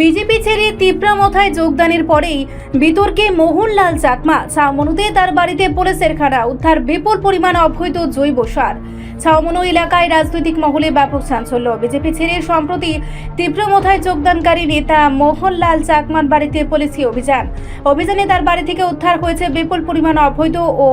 BJP ছেড়ে তিপ্রামথায় যোগদানের পরেই বিতর্কে মোহনলাল চাকমা, ছাউমনুতে তার বাড়িতে পুলিশের খাড়া, উদ্ধার বিপুল পরিমাণ অবৈধ জৈব সার। ছাউমনু এলাকায় রাজনৈতিক মহলে ব্যাপক চাঞ্চল্য। বিজেপি ছেড়ে সম্প্রতি তীব্রমথায় যোগদানকারী নেতা মোহনলাল চাকমার বাড়িতে পুলিশি অভিযান। অভিযানে তার বাড়ি থেকে উদ্ধার হয়েছে বিপুল পরিমাণ অবৈধ ও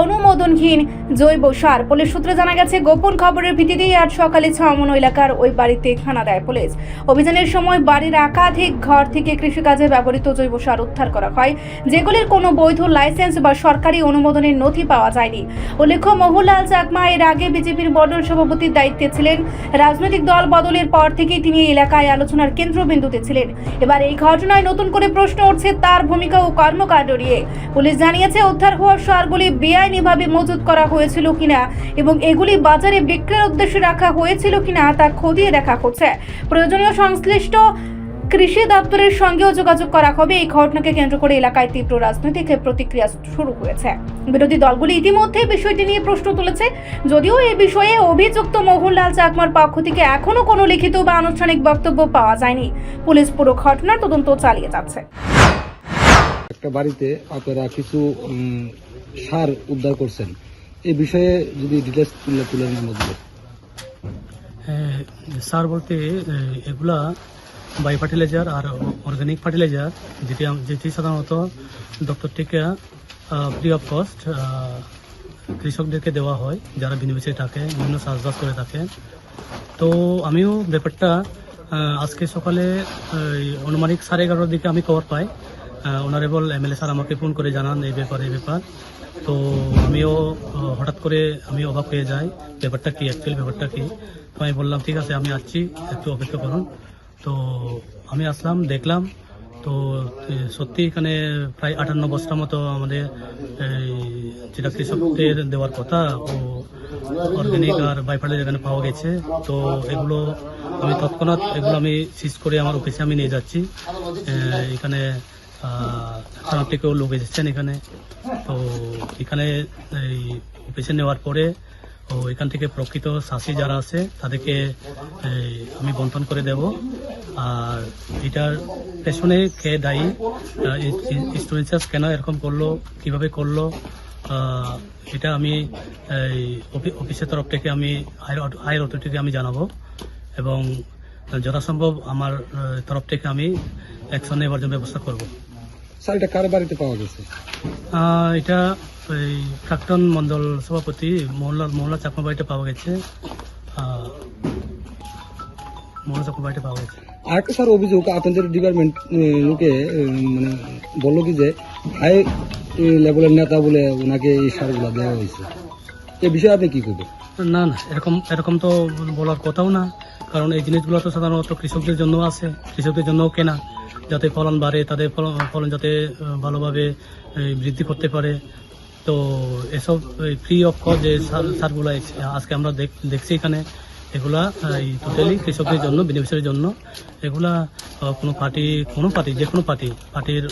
অনুমোদনহীন জৈব সার। পুলিশ সূত্রে জানা গেছে, গোপন খবরের ভিত্তিতেই আজ সকালে ছামনো এলাকার ওই বাড়িতে খানা দেয় পুলিশ। অভিযানের সময় বাড়ির একাধিক ঘর থেকে কৃষিকাজে ব্যবহৃত জৈব সার উদ্ধার করা হয়, যেগুলির কোনো বৈধ লাইসেন্স বা সরকারি অনুমোদনের নথি পাওয়া যায়নি। উল্লেখ্য, মোহনলাল চাকমা এর আগে বিজেপির মণ্ডল সভাপতির দায়িত্বে ছিলেন। রাজনৈতিক দল বদলের পর থেকেই তিনি এলাকায় আলোচনার কেন্দ্রবিন্দুতে ছিলেন। এবার এই ঘটনায় নতুন করে প্রশ্ন উঠছে তার ভূমিকা ও কর্মকাণ্ড নিয়ে। পুলিশ জানিয়েছে, উদ্ধার হওয়া সারগুলি বেআইনিভাবে মজুত করা হয়েছিল কিনা এবং এগুলি বাজারে বিক্রির উদ্দেশ্যে রাখা হয়েছিল কিনা তা খতিয়ে দেখা হচ্ছে প্রয়োজনীয় সংশ্লিষ্ট কৃষি দপ্তরের সঙ্গেও যোগাযোগ করা হবে। এই ঘটনাকে কেন্দ্র করে এলাকায় তীব্র রাজনৈতিক প্রতিক্রিয়া শুরু হয়েছে। বিরোধী দলগুলি ইতিমধ্যে বিষয়টি নিয়ে প্রশ্ন তুলেছে। যদিও এই বিষয়ে অভিযুক্ত মোহনলাল চাকমার পক্ষ থেকে এখনও কোনো লিখিত বা আনুষ্ঠানিক বক্তব্য পাওয়া যায়নি। পুলিশ পুরো ঘটনার তদন্ত চালিয়ে যাচ্ছে। একটা বাড়িতে আপনারা কিছু সার উদ্ধার করছেন। এই বিষয়ে যদি ডিটেলস তুলে মধ্যে হ্যাঁ, সার বলতে এগুলা বাই ফার্টিলাইজার আর অর্গানিক ফার্টিলাইজার যেটি যেটি সাধারণত ডক্টর টিকা ফ্রি অফ কস্ট কৃষকদেরকে দেওয়া হয় যারা বেনিফিসিয়ারি থাকে বিভিন্ন চাষবাস করে থাকে। তো আমিও ব্যাপারটা আজকে সকালে এই, আনুমানিক সাড়ে এগারোটার দিকে আমি খবর পাই। অনারেবল এমএলএ স্যার আমাকে ফোন করে জানান এই ব্যাপার এই ব্যাপার। তো আমিও হঠাৎ করে আমি অবাক হয়ে যাই, ব্যাপারটা কি অ্যাকচুয়ালি ব্যাপারটা কি? তো আমি বললাম, ঠিক আছে, আমি আসছি, একটু অপেক্ষা করুন। তো আমি আসলাম, দেখলাম, তো সত্যি এখানে প্রায় আটান্ন বস্তা মতো আমাদের যেটা কৃষকদের দেওয়ার কথা, ও অর্গানিক আর বাইফার্টিলাইজার এখানে পাওয়া গেছে। তো এগুলো আমি তৎক্ষণাৎ, এগুলো আমি সিজ করে আমার অফিসে আমি নিয়ে যাচ্ছি। এখানে থানা থেকেও লোক এসেছেন এখানে। তো এখানে এই অফিসে নেওয়ার পরে ও এখান থেকে প্রকৃত চাষি যারা আছে, তাদেরকে আমি বন্টন করে দেব। আর এটার পেছনে কে দায়ী স্টুডেন্টস কেন এরকম করল, কীভাবে করল এটা আমি অফিসের তরফ থেকে আমি হায়ার অথরিটিকে আমি জানাব। এবং যথাসম্ভব আমার তরফ থেকে আমি অ্যাকশন নেওয়ার জন্য ব্যবস্থা করব। স্যার এটা কার বাড়িতে পাওয়া গেছে? এটা এই প্রাক্তন মন্ডল সভাপতি মোহনলাল মোহনলাল চাকমা বাড়িতে পাওয়া গেছে। মোহনলাল চাকমা বাড়িতে পাওয়া গেছে। আর একটা স্যার অভিযোগ আপনাদের ডিপার্টমেন্ট লোকে মানে বলল কি যে হাই লেভেলের নেতা বলে ওনাকে এই সারগুলো দেওয়া হয়েছে। এই বিষয়ে আপনি কি করবেন? না না এরকম এরকম তো বলার কথাও না। কারণ এই জিনিসগুলো তো সাধারণত কৃষকদের জন্য আছে কৃষকদের জন্য কেনা। যাতে ফলন বাড়ে, তাদের ফলন যাতে ভালোভাবে বৃদ্ধি করতে পারে। তো এসব ফ্রি অফ কস্ট যে সার- সারগুলো আজকে আমরা দেখ- দেখছি এখানে, এগুলা এই টোটালি কৃষকদের জন্য বেনিফিশিয়ারির জন্য। এগুলা কোনো পার্টি কোনো পার্টি, যে কোনো পার্টি, পার্টির,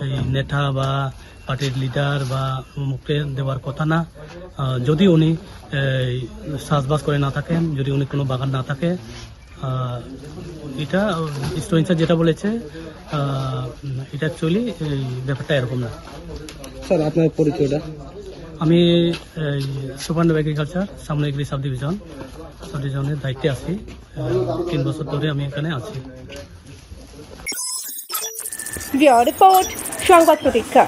এই নেতা বা পার্টির লিডার বা মুখে দেওয়ার কথা না। যদি উনি চাষবাস করে না থাকেন, যদি উনি কোনো বাগান না থাকে আহ, এটা স্টুডেন্টস যেটা বলেছে এটা অ্যাকচুয়ালি ব্যাপারটা এরকম না। স্যার আপনার পরিচয়টা? আমি সুপার এগ্রিকালচার সামনেগিরি সাব ডিভিশন সাব ডিভিশনের দায়িত্বে আছি। তিন বছর ধরে আমি এখানে আছি। রিপোর্ট সংবাদ প্রতীক্ষা।